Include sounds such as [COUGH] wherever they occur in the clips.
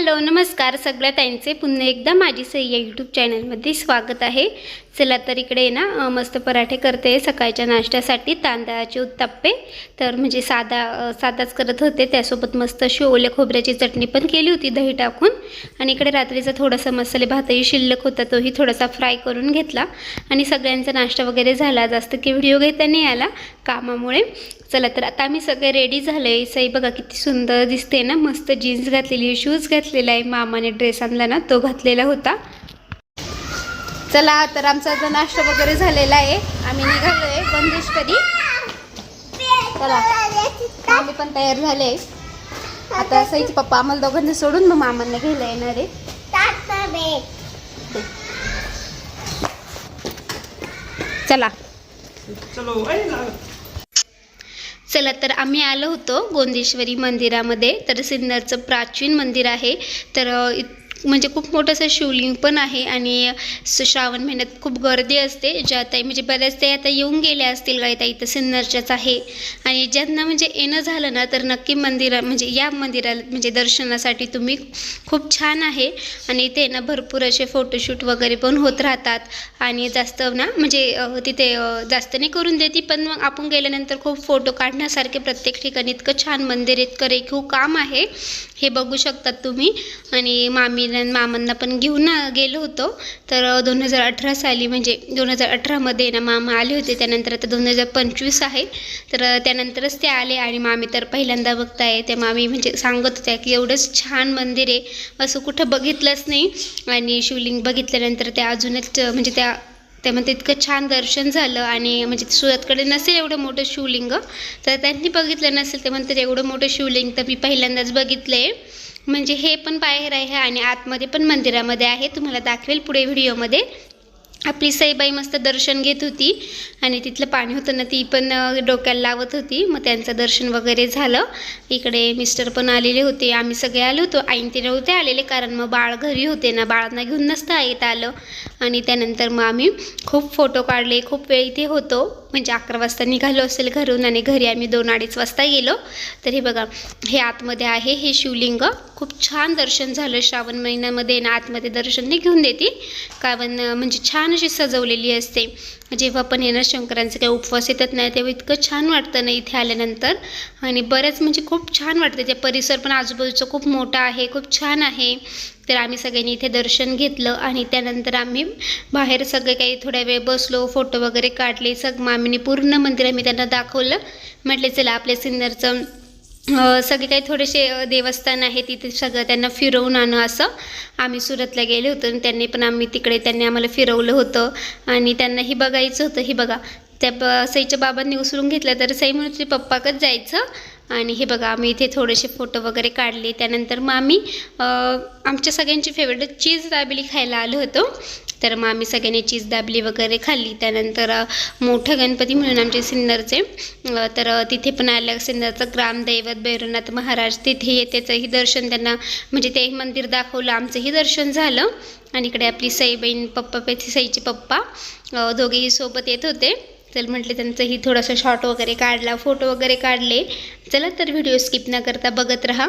Hello नमस्कार. सगळ्या ताईंचे पुन्हा एकदा माझी सय्या यूट्यूब चॅनलमध्ये स्वागत आहे. चला तर इकडे ना मस्त पराठे करते सकाळच्या नाश्त्यासाठी तांदळाचे उत्ताप्पे. तर म्हणजे साधा साधाच करत होते त्यासोबत मस्त अशी ओल्या खोबऱ्याची चटणी पण केली होती दही टाकून. आणि इकडे रात्रीचा थोडासा मसाले भातही शिल्लक होता तोही थोडासा फ्राय करून घेतला. आणि सगळ्यांचा नाश्ता वगैरे झाला जास्त की व्हिडिओ घेता नाही आला कामामुळे. चला तर आता आम्ही सगळे रेडी झाले. सई बघा किती सुंदर दिसते ना मस्त जीन्स घातलेली शूज घातलेला आहे. मामाने ड्रेस आणला ना तो घातलेला होता. चला तर आमचा जो नाश्ता वगैरे झालेला आहे आम्ही निघालो आहे बंदेश्वरी चला आम्ही पण तयार झाले. आता सईचे पप्पा आम्हाला दोघांना सोडून मग मामांना घ्यायला येणार आहे. चला. चलो तर आम्ही आलो होतो गोंदेश्वरी मंदिरामध्ये. तर सिन्नरचं प्राचीन मंदिर आहे. तर इत- म्हणजे खूप मोठं असं शिवलिंग पण आहे आणि श्रावण महिन्यात खूप गर्दी असते. ज्या ताई म्हणजे बऱ्याच ताई आता येऊन गेल्या असतील काही ताई तर सिन्नरच्याच आहे. आणि ज्यांना म्हणजे येणं झालं ना तर नक्की मंदिरा म्हणजे या मंदिराला म्हणजे दर्शनासाठी तुम्ही खूप छान आहे. आणि इथे ना भरपूर असे फोटोशूट वगैरे पण होत राहतात. आणि जास्त ना म्हणजे तिथे जास्त नाही करून देती पण मग आपण गेल्यानंतर खूप फोटो काढण्यासारखे प्रत्येक ठिकाणी इतकं छान मंदिर इतकं रेखीव काम आहे. हे बघू शकतात तुम्ही. आणि मामी मामीला आणि मामांना पण घेऊन गेलो होतो. तर दोन हजार अठरा साली म्हणजे दोन हजार अठरामध्ये ना मामा आले होते. त्यानंतर आता दोन हजार पंचवीस आहे. तर त्यानंतरच ते आले आणि मामी तर पहिल्यांदा बघताय. त्या मामी म्हणजे सांगत होत्या की एवढंच छान मंदिर आहे. असं कुठं बघितलंच नाही. आणि शिवलिंग बघितल्यानंतर त्या अजूनच म्हणजे त्या त्यामध्ये म्हणते इतकं छान दर्शन झालं. आणि म्हणजे सुरतकडे नसेल एवढं मोठं शिवलिंग. तर त्यांनी बघितलं नसेल ते म्हणतात एवढं मोठं शिवलिंग तर मी पहिल्यांदाच बघितलं आहे म्हणजे हे पण बाहेर आहे आणि आतमध्ये पण मंदिरामध्ये आहे. तुम्हाला दाखवेल पुढे व्हिडिओमध्ये. आपली सईबाई मस्त दर्शन घेत होती आणि तिथलं पाणी होतं ना ती पण डोक्याला लावत होती. मग त्यांचं दर्शन वगैरे झालं. इकडे मिस्टर पण आलेले होते. आम्ही सगळे आलो होतो. आईन ते नव्हते आलेले कारण मग बाळ घरी होते ना. बाळांना घेऊन नसता येत आलं. आणि त्यानंतर मग आम्ही खूप फोटो काढले. खूप वेळ इथे होतो. म्हणजे अकरा वाजता निघालो असेल घरून आणि घरी आम्ही दोन अडीच वाजता गेलो. तर हे बघा हे आतमध्ये आहे. हे शिवलिंग. खूप छान दर्शन झालं श्रावण महिन्यामध्ये ना आतमध्ये दर्शन नाही घेऊन देते. कारण म्हणजे छान अशी सजवलेली असते. जेव्हा पण येणार शंकरांचे काही उपवास येतात नाही तेव्हा इतकं छान वाटतं ना इथे आल्यानंतर. आणि बरंच म्हणजे खूप छान वाटतं. ते परिसर पण आजूबाजूचा खूप मोठा आहे. खूप छान आहे. तर आम्ही सगळ्यांनी इथे दर्शन घेतलं आणि त्यानंतर आम्ही बाहेर सगळे काही थोड्या वेळ बसलो फोटो वगैरे काढले सग मामीने पूर्ण मंदिर आम्ही त्यांना दाखवलं. म्हटले चला आपल्या सिन्नरचं सगळे काही थोडेसे देवस्थान आहे तिथे सगळं त्यांना फिरवून आणं असं आम्ही सुरतला गेले होतो आणि त्यांनी पण आम्ही तिकडे त्यांनी आम्हाला फिरवलं होतं. आणि त्यांना ही बघायचं होतं ही बघा. त्या ब सईच्या बाबांनी उचलून घेतलं तर सई म्हणून पप्पाकच जायचं. आणि हे बघा आम्ही इथे थोडेसे फोटो वगैरे काढले. त्यानंतर मग आम्ही आमच्या सगळ्यांची फेवरेट चीज दाबली खायला आलो होतो. तर मग आम्ही सगळ्यांनी चीज दाबली वगैरे खाल्ली. त्यानंतर मोठं गणपती म्हणून आमचे सिन्नरचे तर तिथे पण आलं. सिन्नरचं ग्रामदैवत भैरवनाथ महाराज तिथे ये त्याचंही दर्शन त्यांना म्हणजे ते मंदिर दाखवलं. आमचंही दर्शन झालं. आणि इकडे आपली सई बहीण पप्पा पेथी सईचे पप्पा दोघेही सोबत येत होते. चल म्हटले त्यांचंही थोडंसं शॉर्ट वगैरे काढला फोटो वगैरे काढले. चला तर व्हिडिओ स्किप न करता बघत राहा.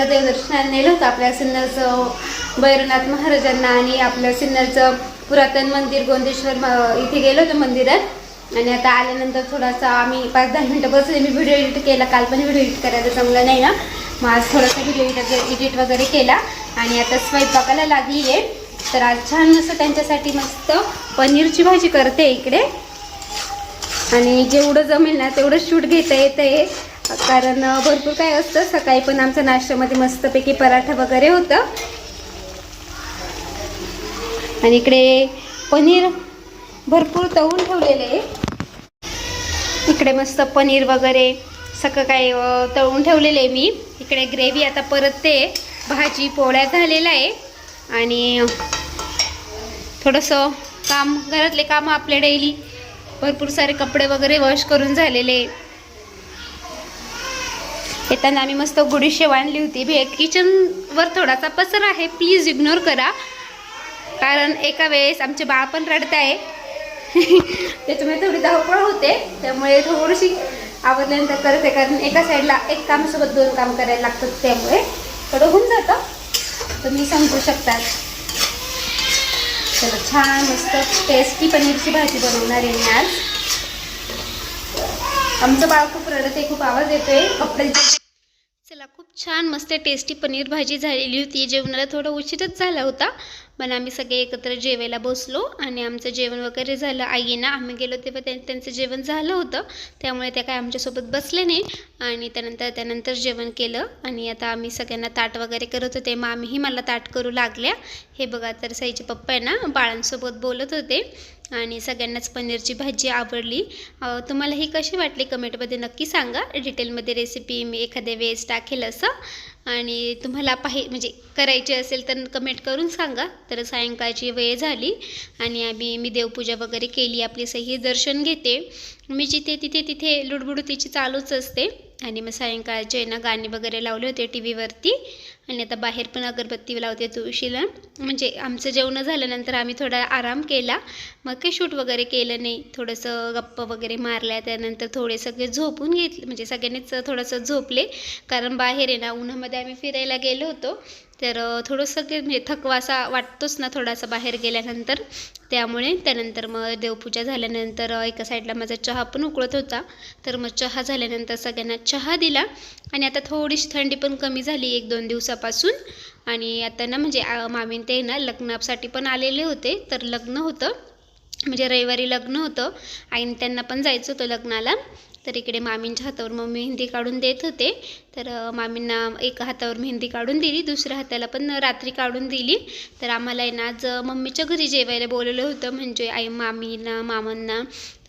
होतो देवदर्शनाला नेलं होतं आपल्या सिन्नरचं भैरवनाथ महाराजांना आणि आपलं सिन्नरचं पुरातन मंदिर गोंदेश्वर इथे गेलो होतो मंदिरात. आणि आता आल्यानंतर थोडासा आम्ही पाच दहा मिनटं बसले मी व्हिडिओ एडिट केला काल पण व्हिडिओ एडिट करायला जमलं नाही ना. मग आज थोडासा व्हिडिओ एडिट एडिट वगैरे केला. आणि आता स्वयंपाकाला लागली आहे तर आज छान असं त्यांच्यासाठी मस्त पनीरची भाजी करते इकडे. आणि जेवढं जमेल ना तेवढं शूट घेता येतं आहे कारण भरपूर काय असतं. सकाळी पण आमच्या नाश्त्यामध्ये मस्तपैकी पराठा वगैरे होतं. आणि इकडे पनीर भरपूर तळून ठेवलेले आहे. इकडे मस्त पनीर वगैरे सगळं काय तळून ठेवलेलं आहे मी. इकडे ग्रेव्ही आता परतते. भाजी पोळ्या झालेला आहे. आणि थोडंसं काम घरातले काम आपले डेली. भरपूर सारे कपडे वगैरे वॉश करून झालेले आहे. येताना आम्ही मस्त गुढी शेव आणली होती. भे किचनवर थोडासा पसर आहे. प्लीज इग्नोर करा. कारण एका वेळेस आमचे बाळ पण रडत आहे [LAUGHS] त्याच्यामुळे थोडी धावपळ होते. त्यामुळे थोडीशी आवडल्यानंतर करते. कारण एका साईडला एक कामासोबत दोन काम करायला लागतात. त्यामुळे थोडं होऊन जातं. तुम्ही समजू शकतात. चला छान मस्त टेस्टी पनीरची भाजी बनवणार आहे मी आज. आमचं बाळ खूप रडत आहे खूप आवाज येतोय. कपडे छान मस्त टेस्टी पनीर भाजी झालेली होती. जेवणाला थोडा उशीरच झाला होता पण आम्ही सगळे एकत्र जेवायला बसलो आणि आमचं जेवण वगैरे झालं. आईना आम्ही गेलो तेव्हा त्यां त्यांचं जेवण झालं होतं. त्यामुळे त्या काय आमच्यासोबत बसले नाही आणि त्यानंतर त्यानंतर जेवण केलं आणि आता आम्ही सगळ्यांना ताट वगैरे करत होते. मग आम्हीही मला ताट करू लागल्या. हे बघा तर साईचे पप्पा आहे ना बाळांसोबत बोलत होते. आणि सगळ्यांनाच पनीरची भाजी आवडली. तुम्हाला ही कशी वाटली कमेंटमध्ये नक्की सांगा. डिटेलमध्ये रेसिपी मी एखाद्या वेळेस टाकेल असं. आणि तुम्हाला पाहि म्हणजे करायची असेल तर कमेंट करून सांगा. तर सायंकाळची वेळ झाली आणि आम्ही मी देवपूजा वगैरे केली. आपली सही दर्शन घेते. मी जिथे तिथे तिथे लुडबुडतीची चालूच असते. आणि मग सायंकाळचे ना गाणे वगैरे लावले होते टी व्हीवरती आणि आता बाहेर पण अगरबत्ती लावते तुळशीला. म्हणजे आमचं जेवण झाल्यानंतर आम्ही थोडा आराम केला. मग काही शूट वगैरे केलं नाही. थोडंसं गप्पा वगैरे मारल्या. त्यानंतर थोडे सगळे झोपून घेतले. म्हणजे सगळ्यांनीच थोडंसं झोपले. कारण बाहेर आहे ना उन्हामध्ये आम्ही फिरायला गेलो होतो. तर थोडंसं की म्हणजे थकवा असा वाटतोच ना थोडासा बाहेर गेल्यानंतर. त्यामुळे त्यानंतर मग देवपूजा झाल्यानंतर एका साईडला माझा चहा पण उकळत होता. तर मग चहा झाल्यानंतर सगळ्यांना चहा दिला. आणि आता थोडीशी थंडी पण कमी झाली एक दोन दिवसापासून. आणि आता ना म्हणजे मामीन ते ना लग्नासाठी पण आलेले होते. तर लग्न होतं. म्हणजे रविवारी लग्न होतं. आणि त्यांना पण जायचं होतं लग्नाला. तर इकडे मामींच्या हातावर मग मेहंदी काढून देत होते. तर मामींना एका हातावर मेहंदी काढून दिली दुसऱ्या हाताला पण रात्री काढून दिली. तर आम्हाला आहे ना आज मम्मीच्या घरी जेवायला बोलवलं होतं. म्हणजे आई मामींना मामांना.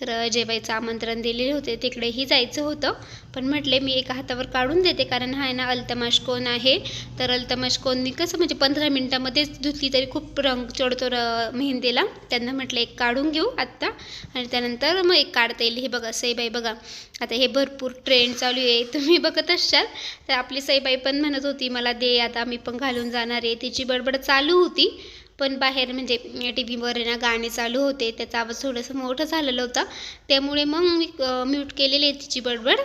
तर जेवायचं आमंत्रण दिलेले होते. तिकडेही जायचं होतं. पण म्हटले मी एका हातावर काढून देते कारण हा आहे ना अल्तमाश कोण आहे? तर अल्तमाश कोणनी कसं म्हणजे पंधरा मिनटामध्येच धुतली तरी खूप रंग चढतो र मेहंदीला. त्यांना म्हटलं एक काढून घेऊ आत्ता. आणि त्यानंतर मग एक काढता येईल. हे बघा सईबाई बघा. आता हे भरपूर ट्रेंड चालू आहे. तुम्ही बघत असाल. तर आपली सईबाई पण म्हणत होती मला दे आता मी पण घालून जाणार आहे. तिची बडबड चालू होती. पण बाहेर म्हणजे टी व्हीवर ना गाणे चालू होते त्याचा आवाज थोडंसं मोठं झालेलं होता. त्यामुळे मग मी म्यूट केलेली आहे तिची बडबड.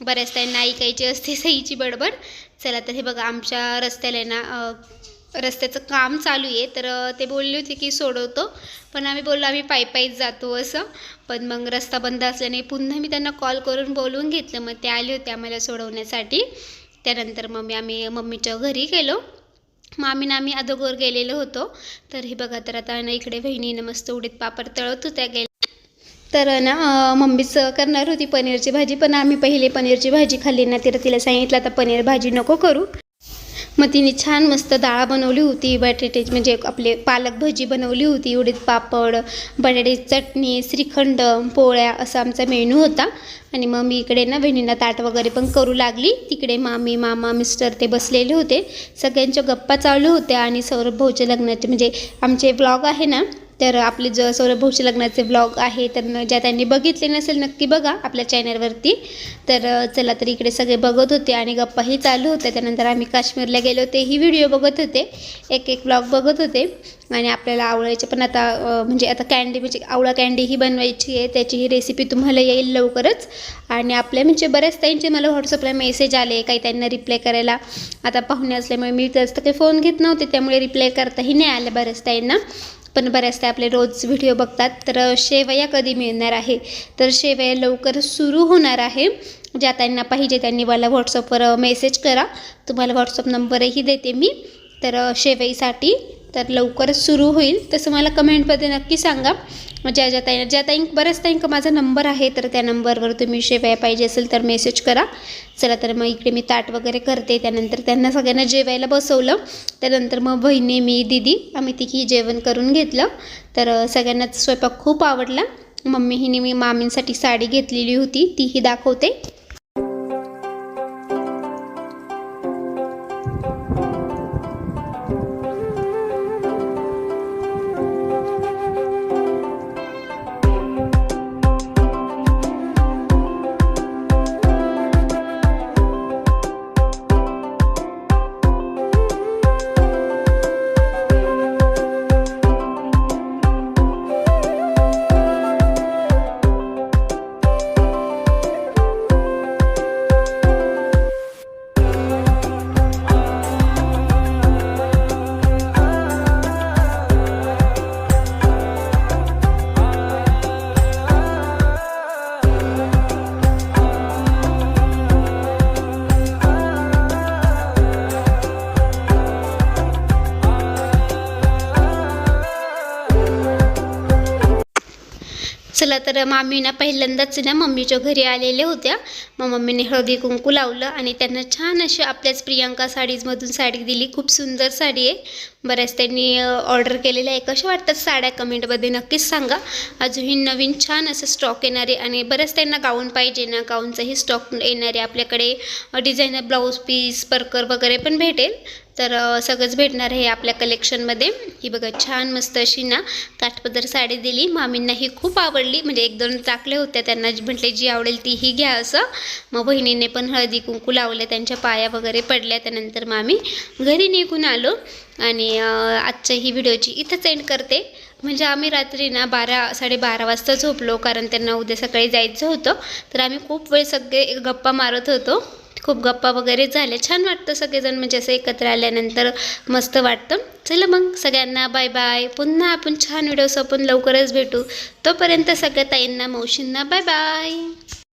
बऱ्याच त्यांना ऐकायची असते सईची बडबड. चला तर हे बघा आमच्या रस्त्याला ना रस्त्याचं काम चालू आहे. तर ते बोलले होते की सोडवतो. पण आम्ही बोललो आम्ही पायी पायीच जातो असं. पण मग रस्ता बंद असल्याने पुन्हा मी त्यांना कॉल करून बोलवून घेतलं. मग ते आले होते आम्हाला सोडवण्यासाठी. त्यानंतर मग मी आम्ही मम्मीच्या घरी गेलो. मग आम्ही अदोगर गेलेलो होतो. तर हे बघा तर आता ना इकडे बहिणीनं मस्त उडीत पापड तळत होत्या गेल्या. तर ना मम्मीच करणार होती पनीरची भाजी पण आम्ही पहिले पनीरची भाजी खाल्ली ना तिला तिला सांगितलं आता पनीर भाजी नको करू. मग तिने छान मस्त डाळ बनवली होती बटाट्याची म्हणजे आपले पालक भजी बनवली होती उडीद पापड बटाट्याची चटणी श्रीखंड पोळ्या असा आमचा मेनू होता. आणि मग मी इकडे ना बहिणींना ताट वगैरे पण करू लागली. तिकडे मामी मामा मिस्टर ते बसलेले होते. सगळ्यांच्या गप्पा चालू होत्या आणि सौरभ भाऊच्या लग्नाचे म्हणजे आमचे ब्लॉग आहे ना तर आपले ज सौरभ भाऊच्या लग्नाचे ब्लॉग आहे तर ज्या त्यांनी बघितले नसेल नक्की बघा आपल्या चॅनलवरती तर चला तर इकडे सगळे बघत होते आणि गप्पाही चालू होत्या. त्यानंतर आम्ही काश्मीरला गेलो ही व्हिडिओ बघत होते. एक एक ब्लॉग बघत होते. आणि आपल्याला आवळ्याचे पण आता म्हणजे आता कॅन्डी म्हणजे आवळा कॅन्डीही बनवायची आहे. त्याचीही रेसिपी तुम्हाला येईल लवकरच. आणि आपल्या म्हणजे बऱ्याच ताईंचे मला व्हॉट्सअपला मेसेज आले काही त्यांना रिप्लाय करायला. आता पाहुणे असल्यामुळे मी जास्त काही फोन घेत नव्हते त्यामुळे रिप्लाय करताही नाही आलं बऱ्याच ताईंना. पण बऱ्याच ते आपले रोज व्हिडिओ बघतात. तर शेवया कधी मिळणार आहे? तर शेवया लवकर सुरू होणार आहे. ज्या त्यांना पाहिजे त्यांनी मला व्हॉट्सअपवर मेसेज करा. तुम्हाला व्हॉट्सअप नंबरही देते मी. तर शेवईसाठी तर लवकरच सुरू होईल. तसं मला कमेंटमध्ये नक्की सांगा. ज्या ज्या ताईं ज्या ताईं बऱ्याच ताईंक माझा नंबर आहे तर त्या नंबरवर तुम्ही शेवाय पाहिजे असेल तर मेसेज करा. चला तर मग इकडे मी ताट वगैरे करते. त्यानंतर त्यांना सगळ्यांना जेवायला बसवलं. त्यानंतर मग बहिणी मी दिदी आम्ही तिघी जेवण करून घेतलं. तर सगळ्यांनाच स्वयंपाक खूप आवडला. मम्मी हिने मी मामींसाठी साडी घेतलेली होती. तीही दाखवते. चला तर मामी ना पहिल्यांदाच ना मम्मीच्या घरी आलेल्या होत्या. मग मम्मीने हळदी कुंकू लावलं आणि त्यांना छान अशी आपल्याच प्रियांका साडीजमधून साडी दिली. खूप सुंदर साडी आहे. बऱ्याच त्यांनी ऑर्डर केलेल्या आहे. कशा वाटतात साड्या? कमेंटमध्ये नक्कीच सांगा. अजूनही नवीन छान असं स्टॉक येणार आहे आणि बऱ्याच त्यांना गाऊन पाहिजे ना. गाऊनचाही स्टॉक येणार आहे आपल्याकडे डिझायनर ब्लाऊज पीस परकर वगैरे पण भेटेल. तर सगळंच भेटणार आहे आपल्या कलेक्शनमध्ये ही बघा छान मस्त अशी ना काठपदर साडी दिली. मामींना ही खूप आवडली. म्हणजे एक दोन टाकले होत्या त्यांना. जी- म्हटले जी आवडेल तीही घ्या असं. मग बहिणीने पण हळदी कुंकू लावले त्यांच्या पाया वगैरे पडल्या. त्यानंतर मामी घरी निघून आलो. आणि आजच्या ही व्हिडिओची इथंच एंड करते. म्हणजे आम्ही रात्री ना बारा साडेबारा वाजता झोपलो. कारण त्यांना उद्या सकाळी जायचं होतं. तर आम्ही खूप वेळ सगळे गप्पा मारत होतो. खूप गप्पा वगैरे झाल्या. छान वाटतं सगळेजण म्हणजे असं एकत्र आल्यानंतर मस्त वाटतं. चला मग सगळ्यांना बाय बाय पुन्हा आपण छान व्हिडिओस आपण लवकरच भेटू. तोपर्यंत सगळ्या ताईंना मावशींना बाय बाय